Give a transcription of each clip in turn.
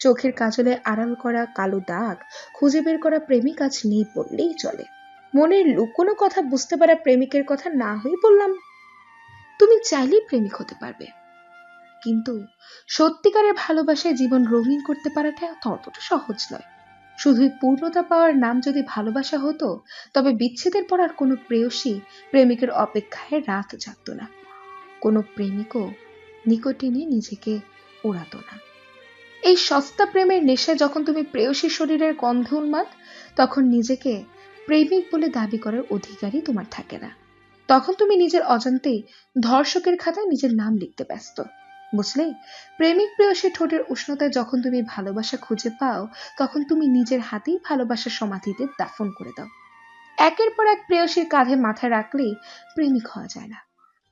চোখের কাজলে আড়াল করা কালো দাগ, খুঁজে বের করা প্রেমিক আজ নেই বললেই চলে। মনের লুকোনো কথা বুঝতে পারা প্রেমিকের কথা না হয়ে বললাম, তুমি চাইলেই প্রেমিক হতে পারবে। কিন্তু সত্যিকারের ভালোবাসায় জীবন রঙিন করতে পারাটা ততটা সহজ নয়। শুধুই পূর্ণতা পাওয়ার নাম যদি ভালোবাসা হতো, তবে বিচ্ছেদের পর আর কোনো প্রেয়সী প্রেমিকের অপেক্ষায় রাত জাগত না। কোনো প্রেমিকও নিকটিনে নিজেকে উড়াতো না। এই সস্তা প্রেমের নেশায় যখন তুমি প্রেয়সী শরীরের গন্ধ উন্মাদ, তখন নিজেকে প্রেমিক বলে দাবি করার অধিকারই তোমার থাকে না। তখন তুমি নিজের অজান্তেই ধর্ষকের খাতায় নিজের নাম লিখতে ব্যস্ত। বুঝলে? প্রেমিক প্রেয়সী ঠোঁটের উষ্ণতায় যখন তুমি ভালোবাসা খুঁজে পাও, তখন তুমি নিজের হাতেই ভালোবাসার সমাধিতে দাফন করে দাও। একের পর এক প্রেয়সীর কাঁধে মাথা রাখলেই প্রেমিক হওয়া যায় না।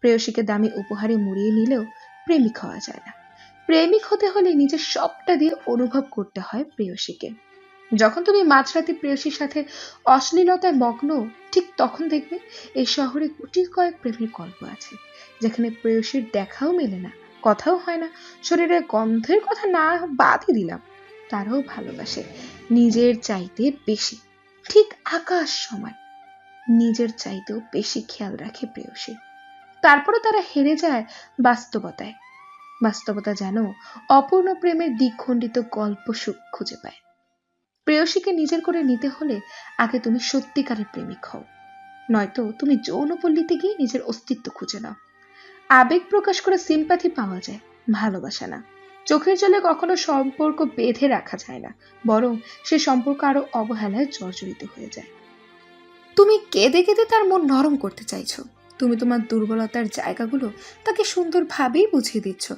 প্রেয়সীকে দামি উপহারে মুড়িয়ে নিলেও প্রেমিক হওয়া যায় না। প্রেমিক হতে হলে নিজের সবটা দিয়ে অনুভব করতে হয় প্রেয়সীকে। যখন তুমি মাঝরাতে প্রেয়সীর সাথে অশ্লীলতায় মগ্ন, ঠিক তখন দেখবে এই শহরে গুটি কয়েক প্রেমের গল্প আছে, যেখানে প্রেয়সীর দেখাও মেলে না, কথাও হয় না, শরীরের গন্ধের কথা না বাদই দিলাম। তারাও ভালোবাসে, নিজের চাইতে বেশি, ঠিক আকাশ সমান। নিজের চাইতেও বেশি খেয়াল রাখে প্রেয়সী। তারপরে তারা হেরে যায় বাস্তবতায়। বাস্তবতা যেন অপূর্ণ প্রেমের দ্বিখণ্ডিত গল্প সুখ খুঁজে পায়। প্রেয়সীকে নিজের করে নিতে হলে আগে তুমি সত্যিকারের প্রেমিক হও। নয়তো তুমি যৌনপল্লীতে গিয়ে নিজের অস্তিত্ব খুঁজে নাও। আবেগ প্রকাশ করে সিম্পাথি পাওয়া যায়, ভালোবাসা না। চোখের জলে কখনো সম্পর্ক বেঁধে রাখা যায় না, বরং সে সম্পর্ক আরও অবহেলায় জর্জরিত হয়ে যায়। তুমি কেঁদে কেঁদে তার মন নরম করতে চাইছো। তুমি তোমার দুর্বলতার জায়গাগুলো তাকে সুন্দরভাবেই বুঝিয়ে দিচ্ছ।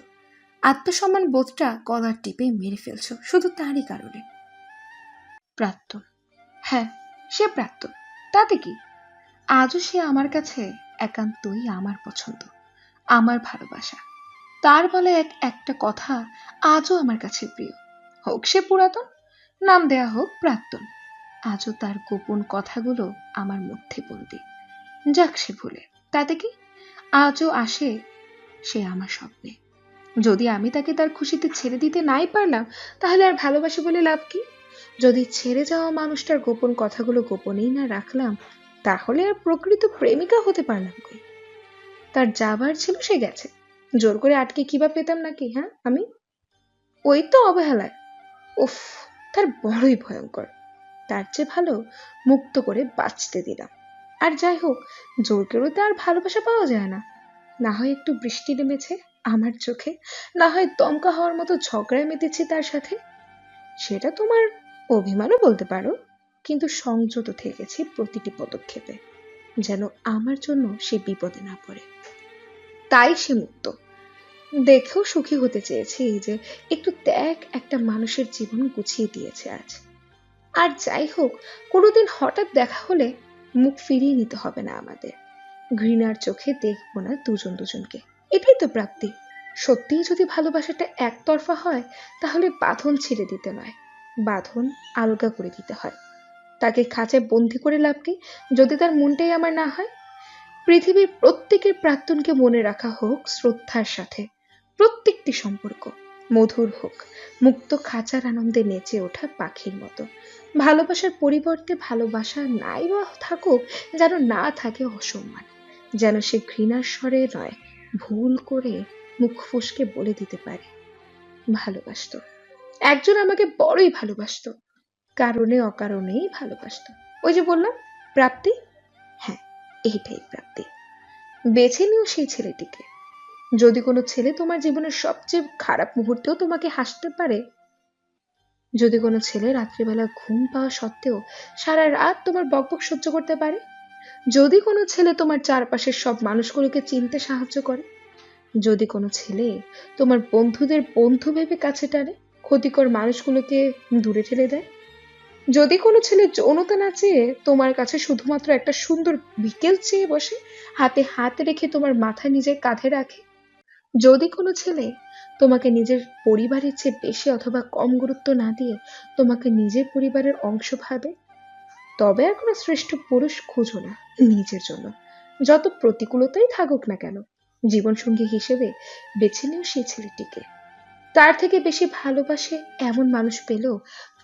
আত্মসম্মান বোধটা গলার টিপে মেরে ফেলছো, শুধু তারই কারণে। প্রাক্তন হ্যাঁ সে প্রাক্তন তাতে কি? আজও সে আমার কাছে একান্তই আমার পছন্দ, আমার ভালোবাসা। তার বলে এক, একটা কথা আজও আমার কাছে প্রিয়। হোক সে পুরাতন, নাম দেয়া হোক প্রাক্তন। আজও তার গোপন কথাগুলো আমার মধ্যে বলবে যাক সে ভুলে। তাতে কি? আজও আসে সে আমার স্বপ্নে। যদি আমি তাকে তার খুশিতে ছেড়ে দিতে নাই পারলাম, তাহলে আর ভালোবাসি বলে লাভ কি? যদি ছেড়ে যাওয়া মানুষটার গোপন কথাগুলো গোপনেই না রাখলাম, তাহলে আর প্রকৃত প্রেমিকা হতে পারলাম কই? তার যাবার ছিল সে গেছে। জোর করে আটকে কিবা পেতাম নাকি হ্যাঁ আমি? ওই তো অবহেলায়। উফ, তার বড়ই ভয়ঙ্কর। তার চেয়ে ভালো মুক্ত করে বাঁচতে দিলাম। আর যাই হোক, জোর করেও তো আর ভালোবাসা পাওয়া যায় না। না হয় একটু বৃষ্টি নেমেছে। আমার চোখে? না হয় দমকা হওয়ার মতো ঝগড়ায় মেতেছি তার সাথে? সেটা তোমার অভিমানও বলতে পারো, কিন্তু সংযত থেকেছি প্রতিটি পদক্ষেপে, যেন আমার জন্য সে বিপদে না পড়ে। তাই সে মুক্ত। দেখেও সুখী হতে চেয়েছি যে একটু ত্যাগ একটা মানুষের জীবন গুছিয়ে দিয়েছে আজ। আর যাই হোক, কোনোদিন হঠাৎ দেখা হলে মুখ ফিরিয়ে নিতে হবে না আমাদের। ঘৃণার চোখে দেখব না দুজন দুজনকে। এটাই তো প্রাপ্তি। সত্যিই যদি ভালোবাসাটা একতরফা হয়, তাহলে বাঁধন ছেড়ে দিতে নয়। বাঁধন আলগা করে দিতে হয়। তাকে খাঁচায় বন্দি করে লাভ কি? যদি তার মনটাই আমার না হয়? পৃথিবীর প্রত্যেকের প্রাক্তনকে মনে রাখা হোক শ্রদ্ধার সাথে। প্রত্যেকটি সম্পর্ক, মধুর হোক, মুক্ত খাঁচার আনন্দে নেচে ওঠা পাখির মতো। ভালোবাসার পরিবর্তে ভালোবাসা নাই বা থাকুক, যেন না থাকে অসম্মান। যেন সে ঘৃণার স্বরে নয় ভুল করে মুখ ফুসকে বলে দিতে পারে। ভালোবাসত। একজন আমাকে বড়ই ভালোবাসত। কারণে, অকারণেই ভালোবাসত। ওই যে বললাম, প্রাপ্তি? হ্যাঁ এইটাই প্রাপ্তি। বেছে নিও সেই ছেলেটিকে। যদি কোনো ছেলে তোমার জীবনের সবচেয়ে খারাপ মুহূর্তেও তোমাকে হাসতে পারে, যদি কোনো ছেলে রাত্রিবেলা ঘুম পাওয়া সত্ত্বেও সারা রাত তোমার বকবক সহ্য করতে পারে যদি কোনো ছেলে তোমার চারপাশের সব মানুষগুলোকে চিনতে সাহায্য করে, যদি কোনো ছেলে তোমার বন্ধুদের বন্ধু ভেবে কাছে টানে, ক্ষতিকর মানুষগুলোকে দূরে ঠেলে দেয়? যদি কোনো ছেলে যৌনতা না চেয়ে তোমার কাছে শুধুমাত্র একটা সুন্দর বিকেল চেয়ে বসে, হাতে হাত রেখে তোমার মাথা নিজের কাঁধে রাখে? যদি কোনো ছেলে তোমাকে নিজের পরিবারের চেয়ে বেশি অথবা কম গুরুত্ব না দিয়ে তোমাকে নিজের পরিবারের অংশ ভাবে তবে আর কোনো শ্রেষ্ঠ পুরুষ খুঁজো না, নিজের জন্য। যত প্রতিকূলতাই থাকুক না কেন, জীবনসঙ্গী হিসেবে বেছে নিও সেই ছেলেটিকে। তার থেকে বেশি ভালোবাসে এমন মানুষ পেলেও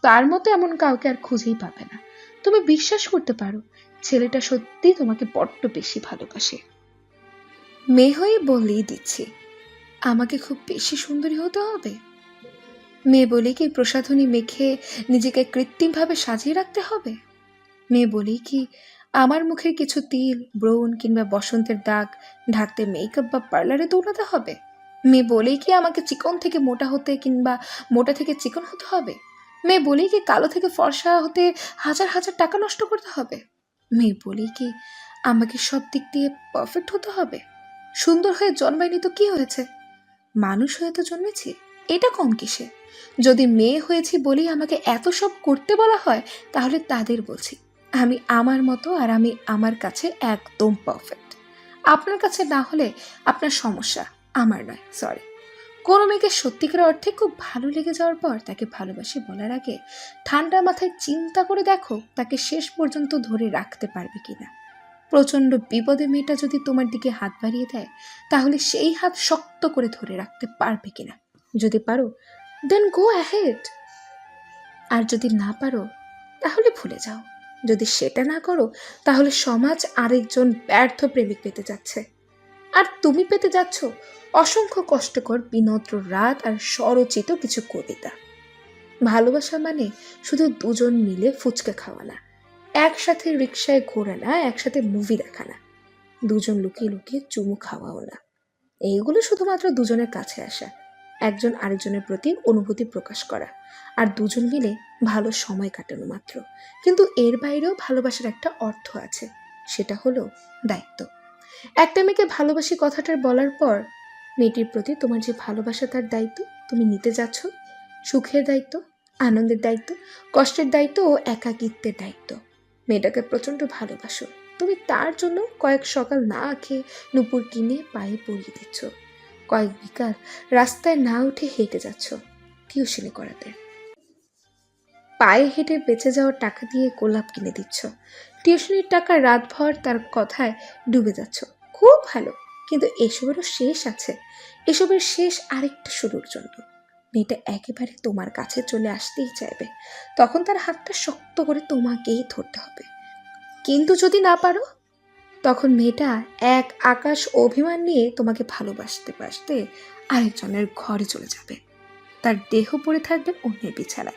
তার মতো এমন কাউকে আর খুঁজেই পাবে না। তুমি বিশ্বাস করতে পারো, ছেলেটা সত্যি তোমাকে বড্ড বেশি ভালোবাসে। মেয়ে হয়ে বলেই দিচ্ছি, আমাকে খুব বেশি সুন্দরী হতে হবে? মেয়ে বলে কি প্রসাধনী মেখে নিজেকে কৃত্রিমভাবে সাজিয়ে রাখতে হবে? মেয়ে বলেই কি, আমার মুখের কিছু তিল, ব্রণ কিংবা বসন্তের দাগ, ঢাকতে মেকআপ বা পার্লারে দৌড়াতে হবে? মেয়ে বলেই কি, আমাকে চিকন থেকে মোটা হতে কিংবা মোটা থেকে চিকন হতে হবে? মেয়ে বলেই কি, কালো থেকে ফর্সা হতে হাজার হাজার টাকা নষ্ট করতে হবে? মেয়ে বলেই কি, আমাকে সব দিক দিয়ে পারফেক্ট হতে হবে? সুন্দর হয়ে জন্মায়নি তো কি হয়েছে? মানুষ হয়ে তো জন্মেছি, এটা কম কিসে? যদি মেয়ে হয়েছি বলেই আমাকে এত সব করতে বলা হয়, তাহলে তাদের বলছি আমি আমার মতো আর আমি আমার কাছে একদম পারফেক্ট আপনার কাছে না হলে আপনার সমস্যা আমার নয় সরি কোনো মেয়েকে সত্যিকার অর্থে খুব ভালো লেগে যাওয়ার পর তাকে ভালোবাসি বলার আগে ঠান্ডা মাথায় চিন্তা করে দেখো তাকে শেষ পর্যন্ত ধরে রাখতে পারবে কি না প্রচণ্ড বিপদে মেয়েটা যদি তোমার দিকে হাত বাড়িয়ে দেয়, তাহলে সেই হাত শক্ত করে ধরে রাখতে পারবে কি না যদি পারো দেন গো অ্যাহেড আর যদি না পারো, তাহলে ভুলে যাও। যদি সেটা না করো, তাহলে সমাজ আরেকজন ব্যর্থ প্রেমিক পেতে যাচ্ছে। আর তুমি পেতে যাচ্ছ অসংখ্য কষ্টকর বিনদ্র রাত আর স্বরচিত কিছু কবিতা। ভালোবাসা মানে শুধু দুজন মিলে ফুচকা খাওয়া না, একসাথে রিক্সায় ঘোরা না, একসাথে মুভি দেখা না, দুজন লুকিয়ে লুকিয়ে চুমু খাওয়াও না। এইগুলো শুধুমাত্র দুজনের কাছে আসা। একজন আরেকজনের প্রতি অনুভূতি প্রকাশ করা। আর দুজন মিলে ভালো সময় কাটানো মাত্র। কিন্তু এর বাইরেও ভালোবাসার একটা অর্থ আছে। সেটা হলো দায়িত্ব। একটা মেয়েকে ভালোবাসি কথাটার বলার পর মেয়েটির প্রতি তোমার যে ভালোবাসা, তার দায়িত্ব, তুমি নিতে যাচ্ছ। সুখের দায়িত্ব, আনন্দের দায়িত্ব, কষ্টের দায়িত্ব ও একাকিত্বের দায়িত্ব। মেয়েটাকে প্রচণ্ড ভালোবাসো। তুমি তার জন্য কয়েক সকাল না খেয়ে নুপুর কিনে পায়ে পরিয়ে দিচ্ছ। কয়েক বিকাল রাস্তায় না উঠে হেঁটে যাচ্ছ টিউশনি করাতে। পায়ে হেঁটে বেঁচে যাওয়ার টাকা দিয়ে গোলাপ কিনে দিচ্ছ। টিউশনির টাকা রাতভর তার কথায় ডুবে যাচ্ছ। খুব ভালো, কিন্তু এসবেরও শেষ আছে। এসবের শেষ আরেকটা শুরুর জন্য। মেয়েটা একেবারে তোমার কাছে চলে আসতেই চাইবে। তখন তার হাতটা শক্ত করে তোমাকেই ধরতে হবে। কিন্তু যদি না পারো তখন মেয়েটা এক আকাশ অভিমান নিয়ে তোমাকে ভালোবাসতে বাসতে আরেকজনের ঘরে চলে যাবে। তার দেহ পড়ে থাকবে অন্যের বিছানায়।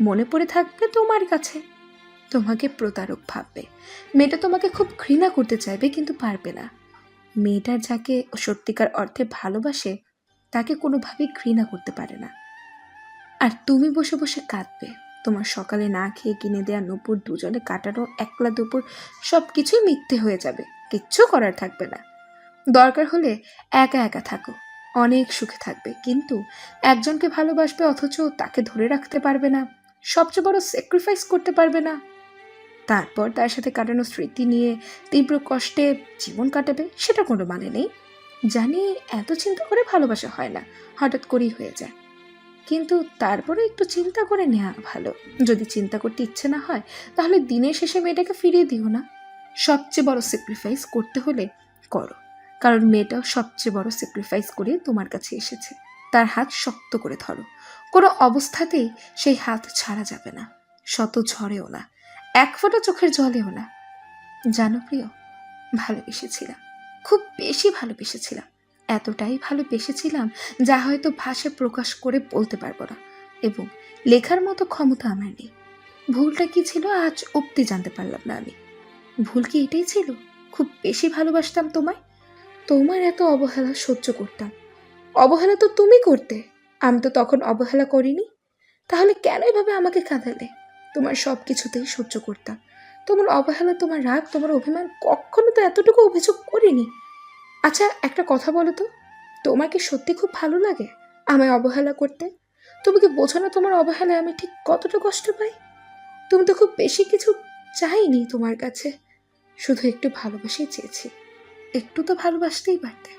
মনে পড়ে থাকবে তোমার কাছে। তোমাকে প্রতারক ভাববে। মেয়েটা তোমাকে খুব ঘৃণা করতে চাইবে কিন্তু পারবে না। মেয়েটার যাকে সত্যিকার অর্থে ভালোবাসে, তাকে কোনোভাবেই ঘৃণা করতে পারে না। আর তুমি বসে বসে কাঁদবে। তোমার সকালে না খেয়ে কিনে দেওয়া নুপুর দুজনে কাটানো একলা দুপুর সব কিছুই মিথ্যে হয়ে যাবে। কিচ্ছু করার থাকবে না। দরকার হলে একা একা থাকো। অনেক সুখে থাকবে। কিন্তু একজনকে ভালোবাসবে অথচ তাকে ধরে রাখতে পারবে না। সবচেয়ে বড় স্যাক্রিফাইস করতে পারবে না। তারপর তার সাথে কাটানো স্মৃতি নিয়ে তীব্র কষ্টে জীবন কাটাবে সেটা কোনো মানে নেই। জানি এত চিন্তা করে ভালোবাসা হয় না। হঠাৎ করেই হয়ে যায়। কিন্তু তারপরে একটু চিন্তা করে নেওয়া ভালো। যদি চিন্তা করতে ইচ্ছে না হয়, তাহলে দিনের শেষে মেয়েটাকে ফিরিয়ে দিও না। সবচেয়ে বড় স্যাক্রিফাইস করতে হলে করো। কারণ মেয়েটাও সবচেয়ে বড় স্যাক্রিফাইস করে তোমার কাছে এসেছে। তার হাত শক্ত করে ধরো। কোনো অবস্থাতেই সেই হাত ছাড়া যাবে না। শত ঝড়েও না। এক ফোঁটা চোখের জলেও না। জানো প্রিয়, ভালোবেসেছিলাম। খুব বেশি ভালোবেসেছিলাম। এতটাই ভালোবেসেছিলাম যা হয়তো ভাষা প্রকাশ করে বলতে পারব না। এবং লেখার মতো ক্ষমতা আমার নেই। ভুলটা কি ছিল আজ অব্দি জানতে পারলাম না আমি। ভুল কি এটাই ছিল? খুব বেশি ভালোবাসতাম তোমায়? তোমার এত অবহেলা সহ্য করতাম। অবহেলা তো তুমি করতে। আমি তো তখন অবহেলা করিনি। তাহলে কেন এভাবে আমাকে কাঁদালে? তোমার সব কিছুতেই সহ্য করতাম। তোমার অবহেলা, তোমার রাগ, তোমার অভিমান কখনো তো এতটুকু অভিযোগ করিনি। আচ্ছা একটা কথা বলো তো। তোমার কি সত্যি খুব ভালো লাগে আমায় অবহেলা করতে? তুমি কি বোঝো না তোমার অবহেলায় আমি ঠিক কতটা কষ্ট পাই? তুমি তো খুব বেশি কিছু চাইনি তোমার কাছে। শুধু একটু ভালোবাসাই চেয়েছি। একটু তো ভালোবাসতেই পারতে।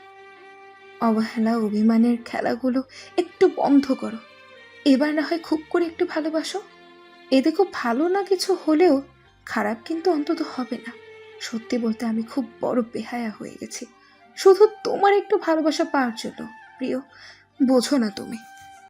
অবহেলা, অভিমানের খেলাগুলো একটু বন্ধ করো। এবার না হয় খুব করে একটু ভালোবাসো। এতে খুব ভালো না কিছু হলেও খারাপ কিন্তু অন্তত হবে না। সত্যি বলতে আমি খুব বড় বেহায়া হয়ে গেছি। শুধু তোমার একটু ভালোবাসা পাওয়ার জন্য প্রিয়। বোঝো না তুমি।